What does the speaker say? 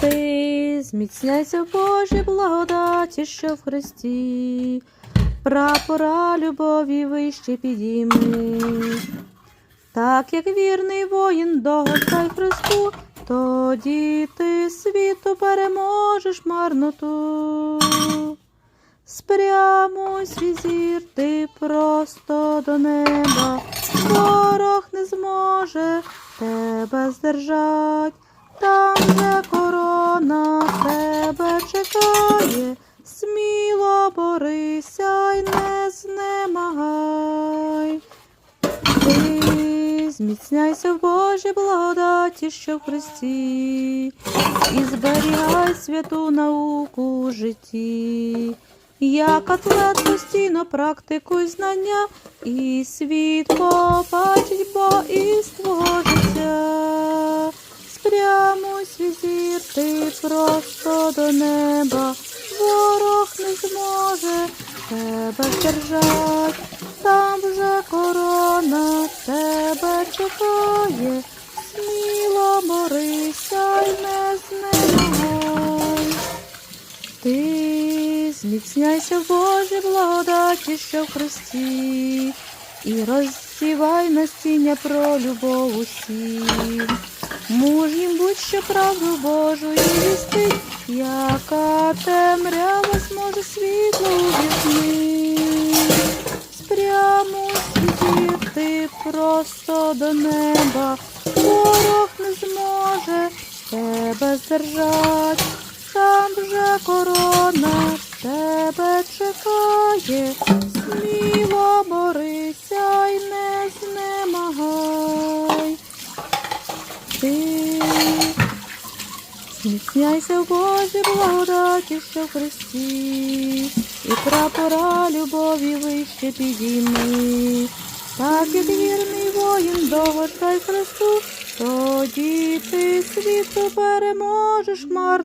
Ти зміцняйся в Божій благодаті, що в Христі, прапора любові вище підійми. Так як вірний воїн догастай Христу, тоді ти світу переможеш марноту. Спрямуй свій зір ти просто до неба, ворог не зможе тебе здержать, тебе сміло борися й не знемагай. Ти зміцняйся в Божій благодаті, що в Христі, і зберігай святу науку у житті. Як атлет постійно практикуй знання, і світ побачить Свій ти просто до неба, ворог не зможе тебе здержать, там вже корона тебе чекає, сміло борися й не знемагай. Ти зміцняйся в Божій благодаті, що в Христі, і розсівай насіння про любов усім. Мужнім будь що правду Божу і вістить, яка темрява зможе світло свій зір ти просто до неба, ворог не зможе тебе здержать, там вже корона тебе чекає, Ти зміцняйся в Божій благодаті, що в Христі, і прапора любові вище підійми. Так як вірний воїн довгождай Христу, тоді ти світу переможеш марно.